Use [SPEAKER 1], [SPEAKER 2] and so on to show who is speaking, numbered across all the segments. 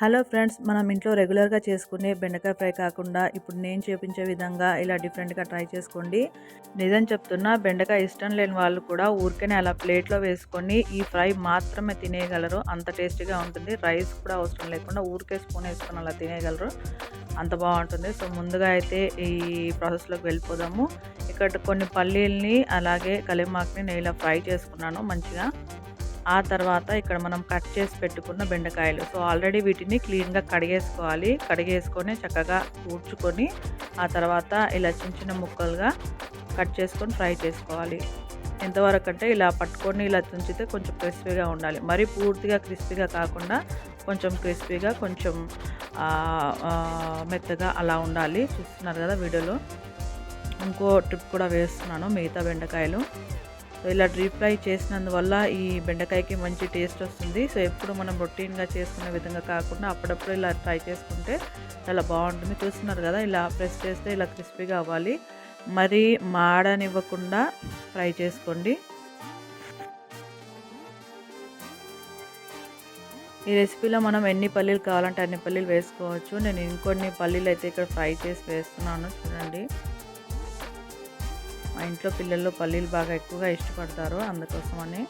[SPEAKER 1] Hello friends మనం ఇంట్లో రెగ్యులర్గా చేసుకునే బెండకాయ ఫ్రై కాకుండా ఇప్పుడు నేను చూపించే విధంగా ఇలా డిఫరెంట్గా ట్రై చేసుకోండి. నిజం చెప్తున్నా బెండకాయ ఇష్టం లేని వాళ్ళు కూడా ఊరికనే అలా ప్లేట్లో వేసుకొని ఈ ఫ్రై మాత్రమే తినేయగలరు. అంత టేస్టీగా ఉంటుంది. రైస్ కూడా అవసరం లేకుండా ఊరికే స్పూన్ వేసుకొని అలా తినేయగలరు. అంత బాగుంటుంది. సో ముందుగా అయితే ఈ ప్రాసెస్లోకి వెళ్ళిపోదాము. ఇక్కడ కొన్ని పల్లీల్ని అలాగే కలిమాక్ని నేను ఇలా ఫ్రై చేసుకున్నాను మంచిగా. ఆ తర్వాత ఇక్కడ మనం కట్ చేసి పెట్టుకున్న బెండకాయలు. సో ఆల్రెడీ వీటిని క్లీన్గా కడిగేసుకోవాలి. కడిగేసుకొని చక్కగా ఊడ్చుకొని ఆ తర్వాత ఇలా చిన్న చిన్న ముక్కలుగా కట్ చేసుకొని ఫ్రై చేసుకోవాలి. ఎంతవరకు అంటే ఇలా పట్టుకొని ఇలా తుంచితే కొంచెం క్రిస్పీగా ఉండాలి. మరీ పూర్తిగా క్రిస్పీగా కాకుండా కొంచెం క్రిస్పీగా కొంచెం మెత్తగా అలా ఉండాలి. చూస్తున్నారు కదా వీడియోలో. ఇంకో ట్రిప్ కూడా వేస్తున్నాను మిగతా బెండకాయలు. సో ఇలా డీప్ ఫ్రై చేసినందువల్ల ఈ బెండకాయకి మంచి టేస్ట్ వస్తుంది. సో ఎప్పుడు మనం రొటీన్గా చేసుకునే విధంగా కాకుండా అప్పుడప్పుడు ఇలా ట్రై చేసుకుంటే చాలా బాగుంటుంది. చూస్తున్నారు కదా ఇలా ప్రెస్ చేస్తే ఇలా క్రిస్పీగా అవ్వాలి. మరి మాడనివ్వకుండా ఫ్రై చేసుకోండి. ఈ రెసిపీలో మనం ఎన్ని పల్లీలు కావాలంటే అన్ని పల్లీలు వేసుకోవచ్చు. నేను ఇంకొన్ని పల్లీలు అయితే ఇక్కడ ఫ్రై చేసి వేస్తున్నాను. చూడండి. మా ఇంట్లో పిల్లలు పల్లీలు బాగా ఎక్కువగా ఇష్టపడతారు అందుకోసమని.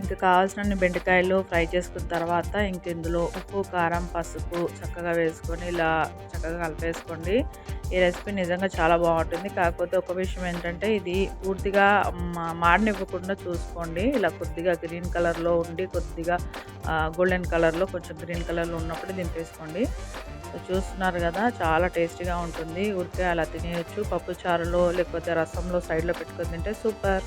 [SPEAKER 1] ఇంకా కావాల్సిన బెండకాయలు ఫ్రై చేసుకున్న తర్వాత ఇంక ఇందులో ఉప్పు కారం పసుపు చక్కగా వేసుకొని ఇలా చక్కగా కలిపేసుకోండి. ఈ రెసిపీ నిజంగా చాలా బాగుంటుంది. కాకపోతే ఒక విషయం ఏంటంటే ఇది పూర్తిగా మాడనివ్వకుండా చూసుకోండి. ఇలా కొద్దిగా గ్రీన్ కలర్లో ఉండి కొద్దిగా గోల్డెన్ కలర్లో కొంచెం గ్రీన్ కలర్లో ఉన్నప్పుడు దింపేసుకోండి. చూస్తున్నారు కదా చాలా టేస్టీగా ఉంటుంది. ఉడికే అలా తినేయచ్చు. పప్పు చారులో లేకపోతే రసంలో సైడ్లో పెట్టుకొని తింటే సూపర్.